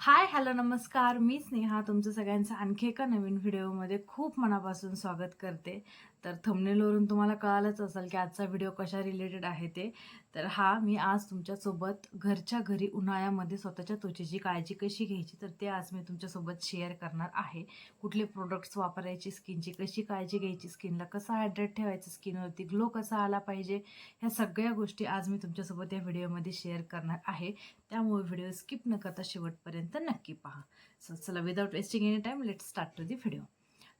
Hi hello नमस्कार. मी स्नेहा तुमचं सगळ्यांचं आणखी एका नवीन व्हिडिओमध्ये खूप मनापासून स्वागत करते. तर थंबनेलवरून तुम्हाला कळालंच असेल की आजचा व्हिडिओ कशा रिलेटेड आहे ते. तर हा मी आज तुमच्यासोबत घरच्या घरी उन्हाळ्यामध्ये स्वतःच्या त्वचेची काळजी कशी घ्यायची तर ते आज मी तुमच्यासोबत शेअर करणार आहे. कुठले प्रोडक्ट्स वापरायची स्किनची कशी काळजी घ्यायची स्किनला कसं हायड्रेट ठेवायचं स्किनवरती ग्लो कसा आला पाहिजे ह्या सगळ्या गोष्टी आज मी तुमच्यासोबत या व्हिडिओमध्ये शेअर करणार आहे. त्यामुळे व्हिडिओ स्किप न करता शेवटपर्यंत नक्की पहा. सो चला without wasting any time let start to the video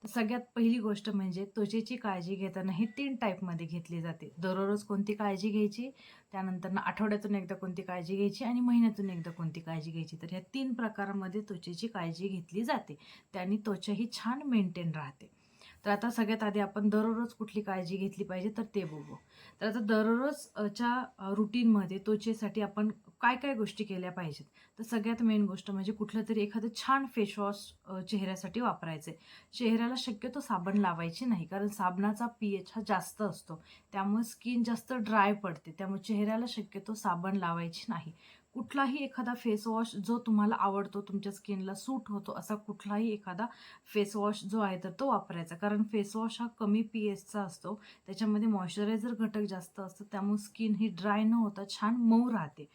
तर सगळ्यात पहिली गोष्ट म्हणजे त्वचेची काळजी घेताना ही तीन टाईपमध्ये घेतली जाते. दररोज कोणती काळजी घ्यायची त्यानंतर आठवड्यातून एकदा कोणती काळजी घ्यायची आणि महिन्यातून एकदा कोणती काळजी घ्यायची. तर ह्या तीन प्रकारामध्ये त्वचेची काळजी घेतली जाते. त्याने त्वचा ही छान मेंटेन राहते. तर आता सगळ्यात आधी आपण दररोज कुठली काळजी घेतली पाहिजे तर ते बघू. तर आता दररोजच्या रुटीनमध्ये त्वचेसाठी आपण काय काय गोष्टी केल्या पाहिजेत? तर सगळ्यात मेन गोष्ट म्हणजे कुठलं तरी एखादं छान फेसवॉश चेहऱ्यासाठी वापरायचे चेहऱ्याला शक्यतो साबण लावायची नाही कारण साबणाचा पी एच हा जास्त असतो. त्यामुळे स्किन जास्त ड्राय पडते. त्यामुळे चेहऱ्याला शक्यतो साबण लावायची नाही. कुठलाही एखादा फेसवॉश जो तुम्हाला आवडतो तुमच्या स्किनला सूट होतो असा कुठलाही एखादा फेसवॉश जो आहे तर तो वापरायचा. कारण फेसवॉश हा कमी पी एचचा असतो. त्याच्यामध्ये मॉइश्चरायझर घटक जास्त असतो त्यामुळे स्किन ही ड्राय न होता छान मऊ राहते.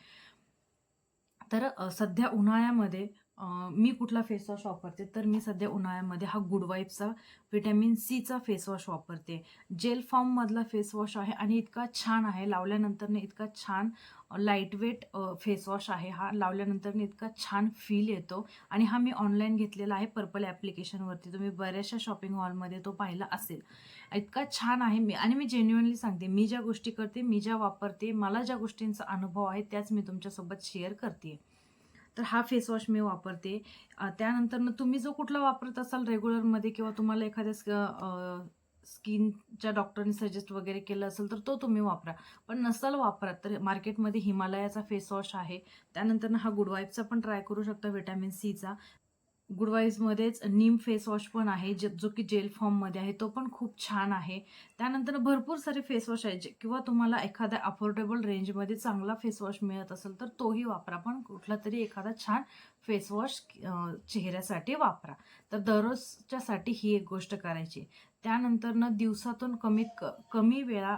तर सध्या उन्हाळ्यामध्ये मी कुठला फेसवॉश वापरते तर मी सध्या उन्हाळ्यामध्ये हा गुड वाईफचा व्हिटॅमिन सीचा फेसवॉश वापरते. जेल फॉर्ममधला फेसवॉश आहे आणि इतका छान आहे लावल्यानंतरने इतका छान लाईटवेट फेसवॉश आहे हा. लावल्यानंतरने इतका छान फील येतो आणि हा मी ऑनलाईन घेतलेला आहे पर्पल ॲप्लिकेशनवरती तुम्ही बऱ्याचशा शॉपिंग मॉलमध्ये तो पाहिला असेल. इतका छान आहे मी आणि मी जेन्युअनली सांगते मी ज्या गोष्टी करते मी ज्या वापरते मला ज्या गोष्टींचा अनुभव आहे त्याच मी तुमच्यासोबत शेअर करते तर हा फेसवॉश मी वापरते. त्यानंतरनं त्यानंतर तुम्ही जो कुठला वापरत असाल रेग्युलरमध्ये किंवा तुम्हाला एखाद्या स्किनच्या डॉक्टरने सजेस्ट वगैरे केलं असेल तर तो तुम्ही वापरा. पण नसल वापरा तर मार्केटमध्ये हिमालयाचा फेसवॉश आहे. त्यानंतर हा गुडवाईपचा पण ट्राय करू शकता व्हिटॅमिन सीचा गुडवाईजमध्येच नीम फेस फेसवॉश पण आहे जे जो की जेल फॉर्ममध्ये आहे तो पण खूप छान आहे. त्यानंतर भरपूर सारे फेसवॉश आहेत जे किंवा तुम्हाला एखाद्या अफोर्डेबल रेंजमध्ये चांगला फेसवॉश मिळत असेल तर तोही वापरा. पण कुठला तरी एखादा छान फेसवॉश चेहऱ्यासाठी वापरा. तर दररोजच्यासाठी ही एक गोष्ट करायची त्यानंतर न दिवसातून कमीत क कमी वेळा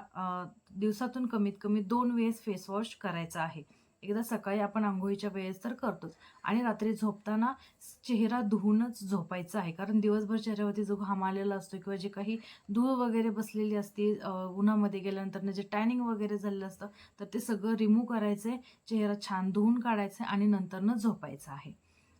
दिवसातून कमीत कमी दोन वेळेस फेसवॉश करायचा आहे. एकदा सकाळी आपण आंघोळीच्या वेळेस तर करतोच. आणि रात्री झोपताना चेहरा धुवूनच झोपायचा आहे. कारण दिवसभर चेहऱ्यावरती जो घाम आलेला असतो किंवा जे काही धूळ वगैरे बसलेली असते उन्हामध्ये गेल्यानंतर जे टॅनिंग वगैरे झालेलं असतं तर ते सगळं रिमूव्ह करायचं आहे चेहरा छान धुवून काढायचं आहे आणि नंतरनं झोपायचं आहे.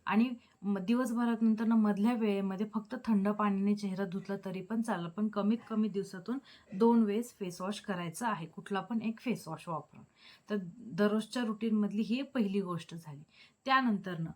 आणि म- दिवसभरात नंतर मधल्या वेळेमध्ये फक्त थंड पाण्याने चेहरा धुतला तरी पण चालेल. पण कमीत कमी दिवसातून दोन वेळेस फेसवॉश करायचं आहे. कुठला पण एक फेसवॉश वापरून. तर दररोजच्या रुटीनमधली ही पहिली गोष्ट झाली. त्यानंतरनं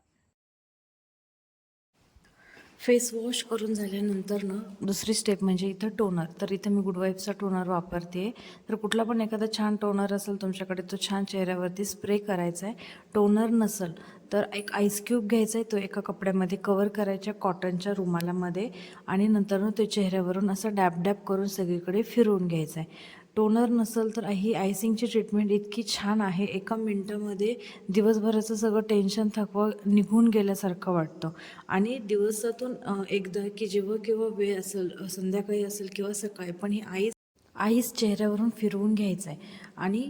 फेस वॉश करून झाल्यानंतर ना दुसरी स्टेप म्हणजे इथं टोनर तर इथं मी गुड वाईफचा टोनर वापरते. तर कुठला पण एखादा छान टोनर असेल तुमच्याकडे तो छान चेहऱ्यावरती स्प्रे करायचा आहे टोनर नसेल तर एक आईस क्यूब घ्यायचा आहे तो एका कपड्यामध्ये कवर करायच्या कॉटनच्या रुमालामध्ये आणि नंतर तो चेहऱ्यावरून असं डॅप डॅब करून सगळीकडे फिरवून घ्यायचा आहे टोनर नसेल तर ही आयसिंगची ट्रीटमेंट इतकी छान आहे. एका मिनटामध्ये दिवसभराचं सगळं टेन्शन थकवा निघून गेल्यासारखं वाटतं. आणि दिवसातून एकदा की जेव्हा केव्हा वेळ असेल संध्याकाळी असेल किंवा सकाळी पण ही आईस आईस चेहऱ्यावरून फिरवून घ्यायचं आहे आणि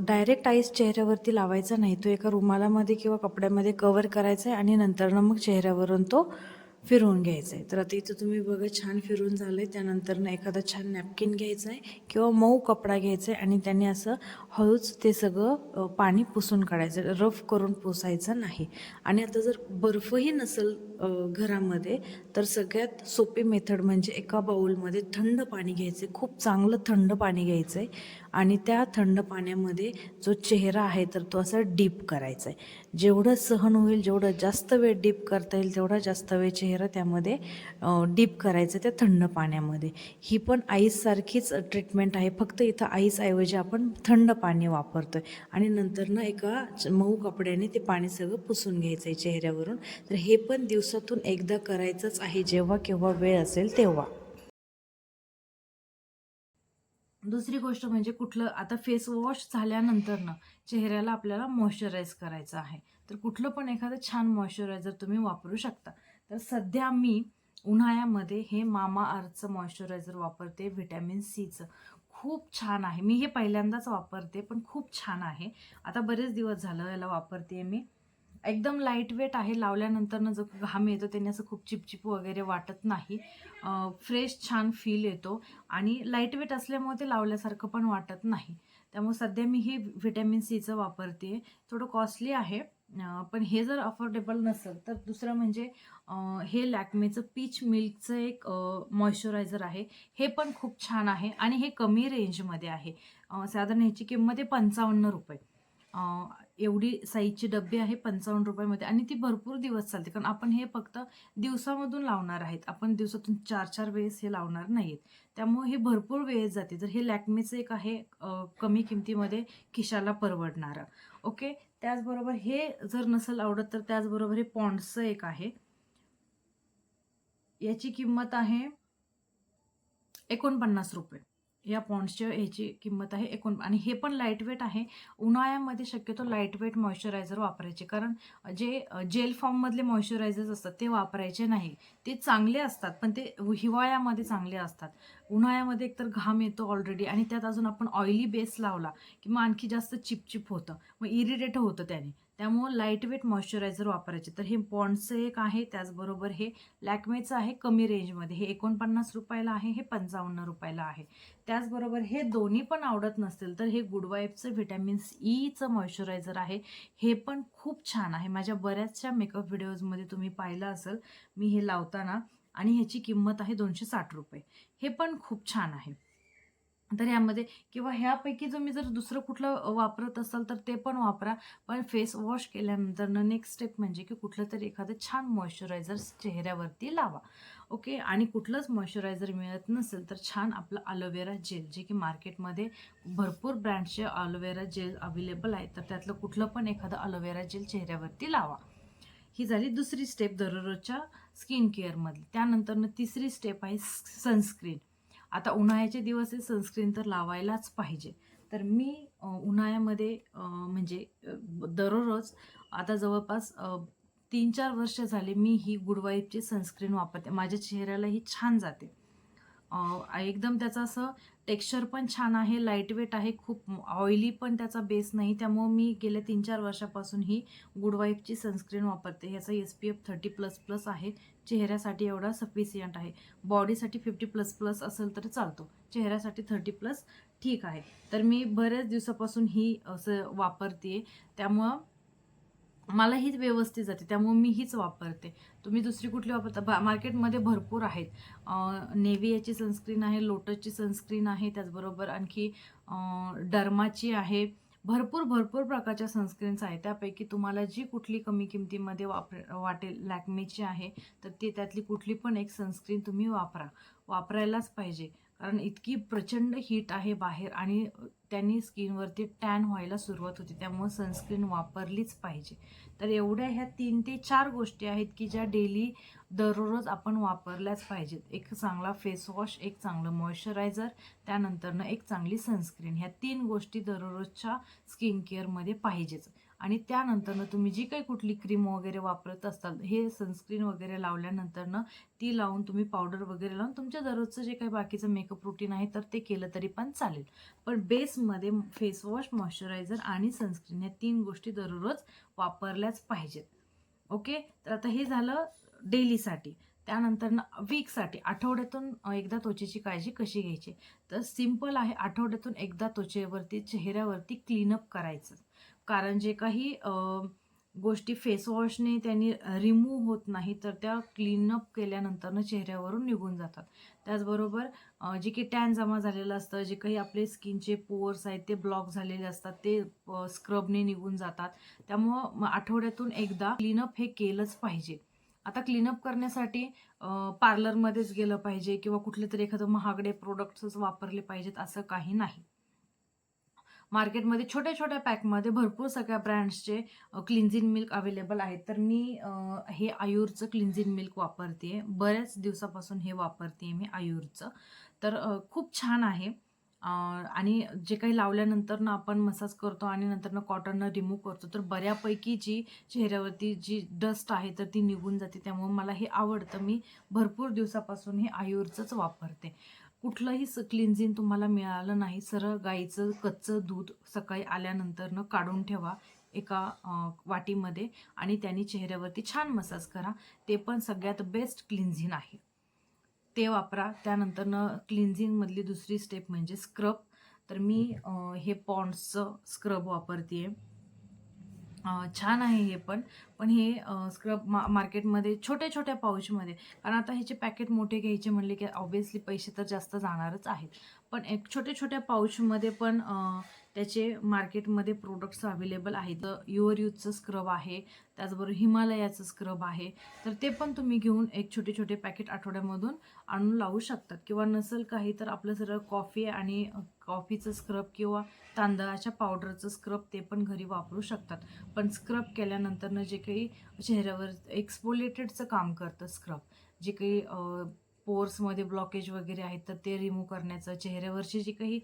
डायरेक्ट आईस चेहऱ्यावरती लावायचा नाही. तो एका रुमालामध्ये किंवा कपड्यामध्ये कवर करायचा आहे आणि नंतरनं मग चेहऱ्यावरून तो फिरवून घ्यायचं आहे तर आता इथं तुम्ही बघा छान फिरून झालं आहे त्यानंतर एखादा छान नॅपकिन घ्यायचा आहे किंवा मऊ कपडा घ्यायचा आहे आणि त्याने असं हळूच ते सगळं पाणी पुसून काढायचं. रफ करून पुसायचं नाही. आणि आता जर बर्फही नसेल घरामध्ये तर सगळ्यात सोपी मेथड म्हणजे एका बाउलमध्ये थंड पाणी घ्यायचं आहे खूप चांगलं थंड पाणी घ्यायचं आहे आणि त्या थंड पाण्यामध्ये जो चेहरा आहे तर तो असा डीप करायचा आहे जेवढं सहन होईल जेवढं जास्त वेळ डीप करता येईल तेवढा जास्त वेळ चेहरा त्यामध्ये डीप करायचा त्या थंड पाण्यामध्ये. ही पण आईससारखीच ट्रीटमेंट आहे. फक्त इथं आईसऐवजी आपण थंड पाणी वापरतो आहे आणि नंतर ना एका मऊ कपड्याने ते पाणी सगळं पुसून घ्यायचं आहे चेहऱ्यावरून. तर हे पण दिवसातून एकदा करायचंच आहे जेव्हा केव्हा वेळ असेल तेव्हा. दुसरी गोष्ट म्हणजे कुठलं आता फेस वॉश झाल्यानंतर ना चेहऱ्याला आपल्याला मॉइश्चराईज करायचं आहे. तर कुठलं पण एखादं छान मॉइश्चरायझर तुम्ही वापरू शकता. तर सध्या मी उन्हाळ्यामध्ये हे मामा अर्थचं मॉइश्चरायझर वापरते व्हिटॅमिन सीचं. खूप छान आहे. मी हे पहिल्यांदाच वापरते पण खूप छान आहे. आता बरेच दिवस झालं याला वापरते मी. एकदम लाइट वेट आहे लावल्यानंतर जो घाम येतो त्याने असं खूप चिपचिप वगैरे वाटत नाही. फ्रेश छान फील येतो आणि लाइट वेट असल्यामुळे ते लावल्यासारखं पण वाटत नाही. त्यामुळे सध्या मी हे व्हिटॅमिन सीचं वापरते थोडं कॉस्टली आहे पण हे जर अफोर्डेबल नसेल तर दुसरं म्हणजे हे लॅक्मेचं पीच मिल्कचं एक मॉइश्चरायझर आहे. हे पण खूप छान आहे आणि हे कमी रेंजमध्ये आहे. साधारण ह्याची किंमत आहे पंचावन्न रुपये. एवढी साईजची डब्बी आहे पंचावन्न रुपयामध्ये आणि ती भरपूर दिवस चालते. कारण आपण हे फक्त दिवसामधून लावणार आहेत. आपण दिवसातून चार चार वेळेस हे लावणार नाहीत. त्यामुळे हे भरपूर वेळेस जाते. तर हे लॅक्मेचं एक आहे कमी किमतीमध्ये खिशाला परवडणारं. ओके? त्याचबरोबर हे जर नसेल आवडत तर त्याचबरोबर हे पॉन्ड्सचं एक आहे. याची किंमत आहे एकोणपन्नास रुपये. या पॉन्ड्सच्या ह्याची किंमत आहे एकोण आणि हे पण लाइट वेट आहे. उन्हाळ्यामध्ये शक्यतो लाइट वेट मॉइश्चरायझर वापरायचे. कारण जे जेल फॉर्ममधले मॉइश्चरायझर्स असतात ते वापरायचे नाही. ते चांगले असतात पण ते हिवाळ्यामध्ये चांगले असतात. उन्हाळ्यामध्ये एकतर घाम येतो ऑलरेडी आणि त्यात अजून आपण ऑइली बेस लावला की मग आणखी जास्त चिपचिप होतं. मग इरिटेट होतं त्याने. त्यामुळं लाइट वेट मॉइश्चरायझर वापरायचे. तर हे बॉन्डचं एक आहे त्याचबरोबर हे लॅक्मेचं आहे कमी रेंजमध्ये हे एकोणपन्नास रुपयाला आहे हे पंचावन्न रुपयाला आहे. त्याचबरोबर हे दोन्ही पण आवडत नसतील तर हे गुड वाईफचं व्हिटॅमिन्स ईचं मॉइश्चरायझर आहे. हे पण खूप छान आहे. माझ्या बऱ्याचशा मेकअप व्हिडिओजमध्ये तुम्ही पाहिलं असेल मी हे लावताना. आणि ह्याची किंमत आहे दोनशे साठ रुपये. हे पण खूप छान आहे. तर ह्यामध्ये किंवा ह्यापैकी तुम्ही जर दुसरं कुठलं वापरत असाल तर ते पण वापरा. पण फेस वॉश केल्यानंतर नेक्स्ट स्टेप म्हणजे की कुठलं तरी एखादं छान मॉइश्चरायझर चेहऱ्यावरती लावा. ओके? आणि कुठलंच मॉइश्चरायझर मिळत नसेल तर छान आपलं अलोवेरा जेल जे की मार्केटमध्ये भरपूर ब्रँडचे अलोवेरा जेल अवेलेबल आहे तर त्यातलं कुठलं पण एखादं अलोवेरा जेल चेहऱ्यावरती लावा. ही झाली दुसरी स्टेप दररोजच्या स्किन केअरमधली. त्यानंतरनं तिसरी स्टेप आहे सनस्क्रीन. आता उन्हाळ्याचे दिवस आहे सनस्क्रीन तर लावायलाच पाहिजे. तर मी उन्हाळ्यामध्ये म्हणजे दररोज आता जवळपास तीन चार वर्ष झाले मी ही गुडवाईपची सनस्क्रीन वापरते. माझ्या चेहऱ्याला ही छान जाते. एकदम त्याचं असं टेक्स्चर पण छान आहे लाईटवेट आहे खूप ऑइली पण त्याचा बेस नाही. त्यामुळं मी गेल्या तीन चार वर्षापासून ही गुडवाईफची सनस्क्रीन वापरते. ह्याचा S P F thirty plus plus आहे. चेहऱ्यासाठी एवढा सफिशियंट आहे. बॉडीसाठी फिफ्टी प्लस प्लस असेल तर चालतो. चेहऱ्यासाठी थर्टी प्लस ठीक आहे. तर मी बऱ्याच दिवसापासून ही असं वापरते त्यामुळं मला हीच व्यवस्थित जाते त्यामुळे मी हीच वापरते. तुम्ही दुसरी कुठली वापरता? बा मार्केटमध्ये भरपूर आहेत. नेव्हियाची सनस्क्रीन आहे लोटसची सनस्क्रीन आहे त्याचबरोबर आणखी डर्माची आहे. भरपूर भरपूर प्रकारच्या सनस्क्रीन्स आहेत. त्यापैकी तुम्हाला जी कुठली कमी किमतीमध्ये वापर वाटेल लॅक्मेची आहे तर ती त्यातली कुठली पण एक सनस्क्रीन तुम्ही वापरा. वापरायलाच पाहिजे. कारण इतकी प्रचंड हीट आहे बाहेर आणि त्यांनी स्किनवरती टॅन व्हायला सुरुवात होते. त्यामुळे सनस्क्रीन वापरलीच पाहिजे. तर एवढ्या ह्या तीन ते चार गोष्टी आहेत की ज्या डेली दररोज आपण वापरल्याच पाहिजेत. एक चांगला फेसवॉश एक चांगलं मॉइश्चरायझर त्यानंतरनं एक चांगली सनस्क्रीन ह्या तीन गोष्टी दररोजच्या स्किन केअरमध्ये पाहिजेच. आणि त्यानंतरनं तुम्ही जी काही कुठली क्रीम वगैरे वापरत असताल हे सनस्क्रीन वगैरे लावल्यानंतरनं ती लावून तुम्ही पावडर वगैरे लावून तुमच्या दररोजचं जे काही बाकीचं मेकअप रुटीन आहे तर ते केलं तरी पण चालेल. पण बेसमध्ये फेसवॉश मॉइश्चरायझर आणि सनस्क्रीन ह्या तीन गोष्टी दररोज वापरल्याच पाहिजेत. ओके तर आता हे झालं डेलीसाठी त्यानंतर वीकसाठी आठवड्यातून एकदा त्वचेची काळजी कशी घ्यायची? तर सिंपल आहे आठवड्यातून एकदा त्वचेवरती चेहऱ्यावरती क्लीनअप करायचं. कारण जे काही गोष्टी फेसवॉशने त्यांनी रिमूव्ह होत नाही तर त्या क्लीनअप केल्यानंतरनं चेहऱ्यावरून निघून जातात. त्याचबरोबर जे काही टॅन जमा झालेलं असतं जे काही आपले स्किनचे पोअर्स आहेत ते ब्लॉक झालेले असतात ते स्क्रबने निघून जातात. त्यामुळं आठवड्यातून एकदा क्लीनअप हे केलंच पाहिजे. आता क्लीनअप करण्यासाठी पार्लरमध्येच गेलं पाहिजे किंवा कुठले तरी एखादं महागडे प्रोडक्ट्सच वापरले पाहिजेत असं काही नाही. मार्केटमध्ये छोट्या छोट्या पॅकमध्ये भरपूर सगळ्या ब्रँड्सचे क्लिन्झिंग मिल्क अवेलेबल आहेत. तर मी हे आयूरचं क्लिन्झिन मिल्क वापरते बऱ्याच दिवसापासून हे वापरते मी आयूरचं. तर खूप छान आहे. आणि जे काही लावल्यानंतर ना आपण मसाज करतो आणि नंतर ना कॉटननं रिमूव्ह करतो तर बऱ्यापैकी जी चेहऱ्यावरती जी डस्ट आहे तर ती निघून जाते. त्यामुळे मला हे आवडतं. मी भरपूर दिवसापासून हे आयुरचंच वापरते. कुठलंही स क्लिन्झिंग तुम्हाला मिळालं नाही सरळ गाईचं कच्चं दूध सकाळी आल्यानंतरनं काढून ठेवा एका वाटीमध्ये आणि त्यांनी चेहऱ्यावरती छान मसाज करा. ते पण सगळ्यात बेस्ट क्लिन्झिंग आहे. ते वापरा. त्यानंतरनं क्लिन्झिंगमधली दुसरी स्टेप म्हणजे स्क्रब तर मी हे पॉन्ड्सचं स्क्रब वापरते आहे छान आहे हे पण. पण हे स्क्रब मा मार्केटमध्ये छोट्या छोट्या पाऊचमध्ये. कारण आता ह्याचे पॅकेट मोठे घ्यायचे म्हणले की ऑब्वियसली पैसे तर जास्त जाणारच आहेत. पण एक छोट्या छोट्या पाऊचमध्ये पण त्याचे मार्केटमध्ये प्रोडक्ट्स अवेलेबल आहेत. युअर यूजचं स्क्रब आहे त्याचबरोबर हिमालयाचं स्क्रब आहे. तर ते पण तुम्ही घेऊन एक छोटे छोटे पॅकेट आठवड्यामधून आणून लावू शकतात. किंवा नसेल काही तर आपलं सरळ कॉफी आणि कॉफीचं स्क्रब किंवा तांदळाच्या पावडरचं स्क्रब ते पण घरी वापरू शकतात. पण स्क्रब केल्यानंतरनं जे काही चेहऱ्यावर एक्सपोलेटेडचं काम करतं स्क्रब. जे काही पोर्समध्ये ब्लॉकेज वगैरे आहेत तर ते रिमूव्ह करण्याचं चेहऱ्यावरची जी काही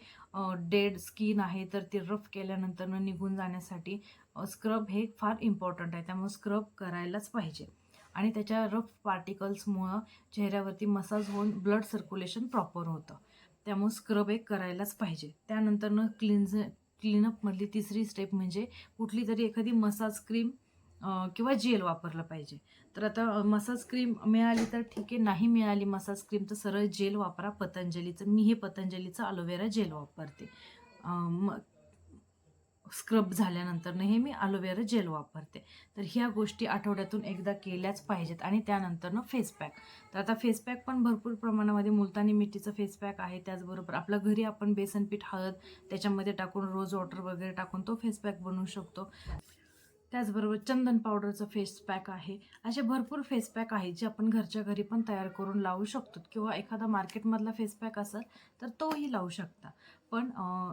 डेड स्किन आहे तर ते रफ केल्यानंतरनं निघून जाण्यासाठी स्क्रब हे फार इम्पॉर्टंट आहे. त्यामुळे स्क्रब करायलाच पाहिजे. आणि त्याच्या रफ पार्टिकल्समुळं चेहऱ्यावरती मसाज होऊन ब्लड सर्क्युलेशन प्रॉपर होतं. त्यामुळे स्क्रब एक करायलाच पाहिजे. त्यानंतरनं क्लिन्झ क्लीनअपमधली तिसरी स्टेप म्हणजे कुठली तरी एखादी मसाज क्रीम किंवा जेल वापरलं पाहिजे. तर आता मसाज क्रीम मिळाली तर ठीक आहे नाही मिळाली मसाज क्रीम तर सरळ जेल वापरा. पतंजलीचं मी हे पतंजलीचं अलोवेरा जेल वापरते. स्क्रब झाल्यानंतरनं हे मी अलोवेरा जेल वापरते. तर ह्या गोष्टी आठवड्यातून एकदा केल्याच पाहिजेत आणि त्यानंतरनं फेस पॅक तर आता फेस पॅक पण भरपूर प्रमाणामध्ये मुलतानी मिठीचं फेस पॅक आहे. त्याचबरोबर आपल्या घरी आपण बेसन पीठ हळद त्याच्यामध्ये टाकून रोज वॉटर वगैरे टाकून तो फेस पॅक बनवू शकतो. त्याचबरोबर चंदन पावडरचं फेस पॅक आहे. असे भरपूर फेस पॅक आहेत जे आपण घरच्या घरी पण तयार करून लावू शकतो. किंवा एखादा मार्केटमधला फेस पॅक असेल तर तोही लावू शकता. पण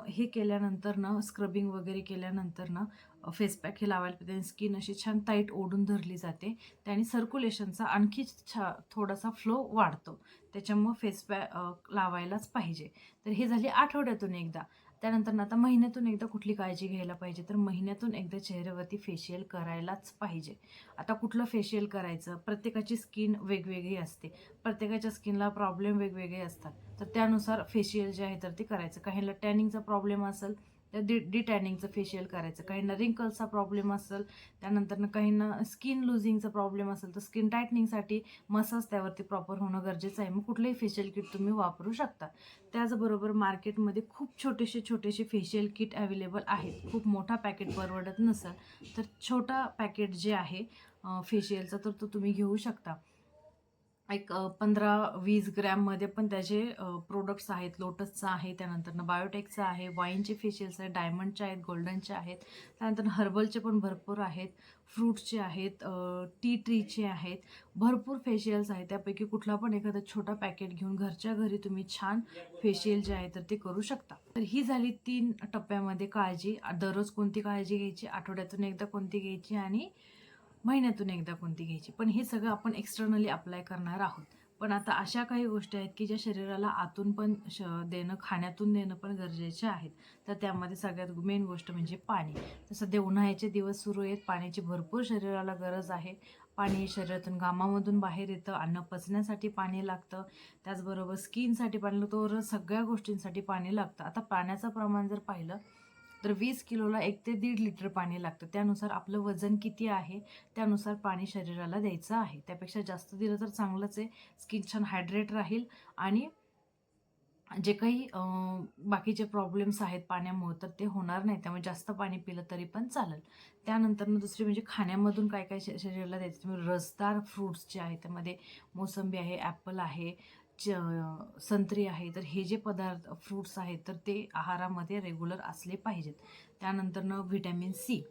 हे केल्यानंतर ना स्क्रबिंग वगैरे केल्यानंतर ना फेस पॅक हे लावायला पाहिजे. स्किन अशी छान टाईट ओढून धरली जाते. त्याने सर्क्युलेशनचा आणखी छा थोडासा फ्लो वाढतो. त्याच्यामुळं फेस पॅक लावायलाच पाहिजे. तर हे झाली आठवड्यातून एकदा. त्यानंतर आता महिन्यातून एकदा कुठली काळजी घ्यायला पाहिजे तर महिन्यातून एकदा चेहऱ्यावरती फेशियल करायलाच पाहिजे. आता कुठलं फेशियल करायचं? प्रत्येकाची स्किन वेगवेगळी असते. प्रत्येकाच्या स्किनला प्रॉब्लेम वेगवेगळे असतात. तर त्यानुसार फेशियल जे आहे तर ते करायचं. काहींना टॅनिंगचा प्रॉब्लेम असेल त्या डि डिटॅनिंगचं फेशियल करायचं. काहींना रिंकल्सचा प्रॉब्लेम असेल त्यानंतरनं काहींना स्किन लुझिंगचा प्रॉब्लेम असेल तर स्किन टायटनिंगसाठी मसाज त्यावरती प्रॉपर होणं गरजेचं आहे. मग कुठलंही फेशियल किट तुम्ही वापरू शकता. त्याचबरोबर मार्केटमध्ये खूप छोटेसे छोटेसे फेशियल किट अवेलेबल आहेत. खूप मोठा पॅकेट परवडत नसेल तर छोटा पॅकेट जे आहे फेशियलचा तर तो तुम्ही घेऊ शकता. एक पंधरा वीस ग्रॅममध्ये पण त्याचे प्रोडक्ट्स आहेत. लोटसचं आहे त्यानंतर बायोटेकचं आहे वाईनचे फेशियल्स आहेत डायमंडचे आहेत गोल्डनचे आहेत त्यानंतर हर्बलचे पण भरपूर आहेत फ्रूटचे आहेत टी ट्रीचे आहेत. भरपूर फेशियल्स आहेत. त्यापैकी कुठला पण एखादा छोटा पॅकेट घेऊन घरच्या घरी तुम्ही छान फेशियल जे आहे तर ते करू शकता. तर ही झाली तीन टप्प्यामध्ये काळजी. दररोज कोणती काळजी घ्यायची? आठवड्यातून एकदा कोणती घ्यायची? आणि महिन्यातून एकदा कोणती घ्यायची. पण हे सगळं आपण एक्सटर्नली अप्लाय करणार आहोत. पण आता अशा काही गोष्टी आहेत की ज्या शरीराला आतून पण श देणं खाण्यातून देणं पण गरजेचे आहेत. तर त्यामध्ये सगळ्यात मेन गोष्ट म्हणजे पाणी. तर सध्या उन्हाळ्याचे दिवस सुरू आहेत. पाण्याची भरपूर शरीराला गरज आहे. पाणी शरीरातून घामामधून बाहेर येतं. अन्न पचण्यासाठी पाणी लागतं. त्याचबरोबर स्किनसाठी पाणी लागतं. सगळ्या गोष्टींसाठी पाणी लागतं. आता पाण्याचं प्रमाण जर पाहिलं तर वीस किलोला एक ते दीड लिटर पाणी लागतं. त्यानुसार आपलं वजन किती आहे त्यानुसार पाणी शरीराला द्यायचं आहे. त्यापेक्षा जास्त दिलं तर चांगलंच आहे. स्किन छान हायड्रेट राहील आणि जे काही बाकीचे प्रॉब्लेम्स आहेत पाण्यामुळे तर ते होणार नाही. त्यामुळे जास्त पाणी पिलं तरी पण चालेल. त्यानंतर दुसरी म्हणजे खाण्यामधून काय काय श- शरीराला द्यायचं? रसदार फ्रूट्स जे आहेत त्यामध्ये मोसंबी आहे ॲपल आहे च संत्री आहे तर हे जे पदार्थ फ्रूट्स आहेत तर ते आहारामध्ये रेग्युलर असले पाहिजेत. त्यानंतरनं व्हिटॅमिन सी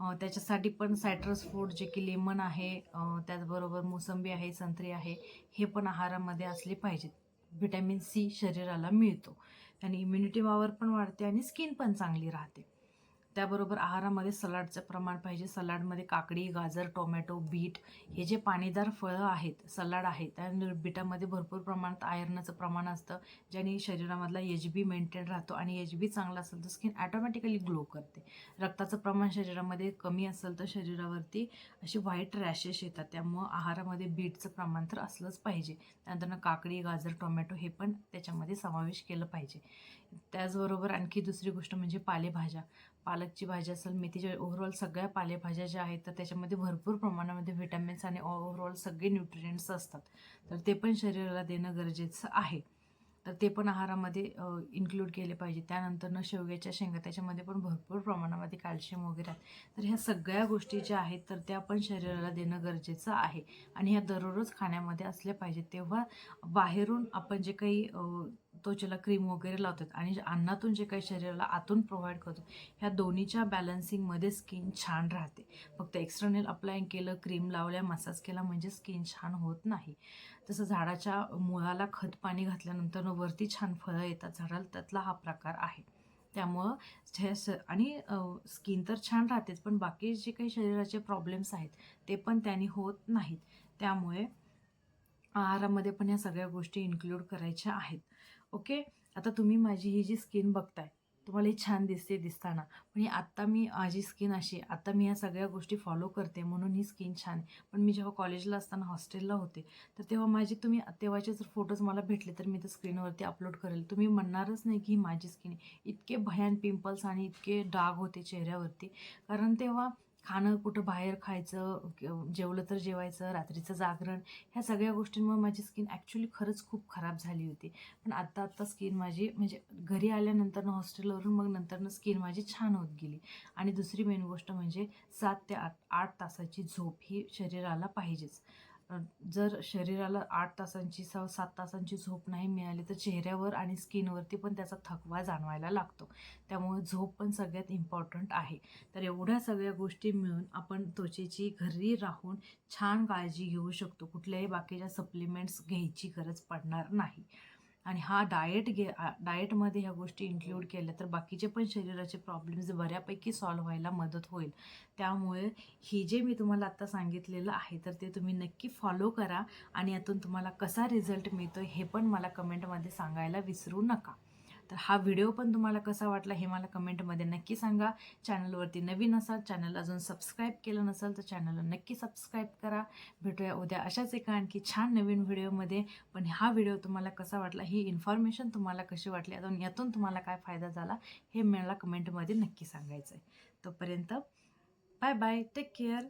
त्याच्यासाठी पण सायट्रस फूड जे की लेमन आहे त्याचबरोबर मोसंबी आहे संत्री आहे हे पण आहारामध्ये असले पाहिजेत. व्हिटॅमिन सी शरीराला मिळतो. आणि इम्युनिटी पॉवर पण वाढते आणि स्किन पण चांगली राहते. त्याबरोबर आहारामध्ये सलाडचं प्रमाण पाहिजे. सलाडमध्ये काकडी गाजर टोमॅटो बीट हे जे पाणीदार फळं आहेत सलाड आहे त्या बीटामध्ये भरपूर प्रमाणात आयर्नचं प्रमाण असतं ज्याने शरीरामधला एच बी मेंटेन राहतो आणि एच बी चांगला असेल तर स्किन ॲटोमॅटिकली ग्लो करते. रक्ताचं प्रमाण शरीरामध्ये कमी असेल तर शरीरावरती अशी व्हाईट रॅशेस येतात. त्यामुळं आहारामध्ये बीटचं प्रमाण तर असलंच पाहिजे. त्यानंतर काकडी गाजर टोमॅटो हे पण त्याच्यामध्ये समावेश केलं पाहिजे. त्याचबरोबर आणखी दुसरी गोष्ट म्हणजे पालेभाज्या. पालकची भाजी असेल मेथीच्या ओव्हरऑल सगळ्या पालेभाज्या ज्या आहेत तर त्याच्यामध्ये भरपूर प्रमाणामध्ये व्हिटॅमिन्स आणि ओव्हरऑल सगळे न्यूट्रिएंट्स असतात. तर ते पण शरीराला देणं गरजेचं आहे. तर ते पण आहारामध्ये इन्क्लूड केले पाहिजे. त्यानंतर न शेवग्याच्या शेंगा त्याच्यामध्ये पण भरपूर प्रमाणामध्ये कॅल्शियम वगैरे आहेत. तर ह्या सगळ्या गोष्टी ज्या आहेत तर त्या पण शरीराला देणं गरजेचं आहे. आणि ह्या दररोज खाण्यामध्ये असल्या पाहिजेत. तेव्हा बाहेरून आपण जे काही तो त्वचेला क्रीम वगैरे लावतात आणि जे अन्नातून जे काही शरीराला आतून प्रोव्हाइड करतो ह्या दोन्हीच्या बॅलन्सिंगमध्ये स्किन छान राहते. फक्त एक्सटर्नल अप्लाय केलं क्रीम लावल्या मसाज केला म्हणजे स्किन छान होत नाही. तसं झाडाच्या मुळाला खत पाणी घातल्यानंतर वरती छान फळं येतात झाडाला त्यातला हा प्रकार आहे. त्यामुळं हे स आणि स्किन तर छान राहतेच पण बाकी जे काही शरीराचे प्रॉब्लेम्स आहेत ते पण त्यांनी होत नाहीत. त्यामुळे आहारामध्ये पण या सगळ्या गोष्टी इन्क्लूड करायच्या आहेत. ओके? आता तुम्ही माझी ही जी स्किन बघताय तुम्हाला ही छान दिसते दिसताना. पण ही आत्ता मी माझी स्किन अशी आहे. मी ह्या सगळ्या गोष्टी फॉलो करते म्हणून ही स्किन छान आहे. पण मी जेव्हा कॉलेजला असताना हॉस्टेलला होते तर तेव्हा माझी तुम्ही तेव्हाचे जर फोटोज मला भेटले तर मी ते स्क्रीनवरती अपलोड करेल. तुम्ही म्हणणारच नाही की ही माझी स्किन आहे. इतके भयान पिंपल्स आणि इतके डाग होते चेहऱ्यावरती. कारण तेव्हा खाणं कुठं बाहेर खायचं जेवलं तर जेवायचं रात्रीचं जागरण ह्या सगळ्या गोष्टींमुळे माझी स्किन ॲक्च्युली खरंच खूप खराब झाली होती. पण आत्ता आत्ता स्किन माझी म्हणजे घरी आल्यानंतर हॉस्टेलवरून मग नंतरनं स्किन माझी छान होत गेली. आणि दुसरी मेन गोष्ट म्हणजे सात ते आठ आठ तासाची झोप ही शरीराला पाहिजेच. जर शरीराला आठ तासांची स सात तासांची झोप नाही मिळाली तर चेहऱ्यावर आणि स्किनवरती पण त्याचा थकवा जाणवायला लागतो. त्यामुळे झोप पण सगळ्यात इम्पॉर्टंट आहे. तर एवढ्या सगळ्या गोष्टी मिळून आपण त्वचेची घरी राहून छान काळजी घेऊ शकतो. कुठल्याही बाकीच्या सप्लिमेंट्स घ्यायची गरज पडणार नाही. आणि हा डाएट घे डाएटमध्ये ह्या गोष्टी इन्क्लूड केल्या तर बाकीचे पण शरीराचे प्रॉब्लेम्स बऱ्यापैकी सॉल्व्ह व्हायला मदत होईल. त्यामुळे हे जे मी तुम्हाला आत्ता सांगितलेलं आहे तर ते तुम्ही नक्की फॉलो करा आणि यातून तुम्हाला कसा रिझल्ट मिळतो हे पण मला कमेंटमध्ये सांगायला विसरू नका. तर हा व्हिडिओ पण तुम्हाला कसा वाटला हे मला कमेंटमध्ये नक्की सांगा. चॅनलवरती नवीन असाल चॅनल अजून सबस्क्राईब केलं नसेल तर चॅनलला नक्की सबस्क्राईब करा. भेटूया उद्या अशाच एका आणखी छान नवीन व्हिडिओमध्ये. पण हा व्हिडिओ तुम्हाला कसा वाटला ही इन्फॉर्मेशन तुम्हाला कशी वाटली अजून यातून तुम्हाला काय फायदा झाला हे मला कमेंटमध्ये नक्की सांगायचं आहे तोपर्यंत बाय बाय टेक केअर.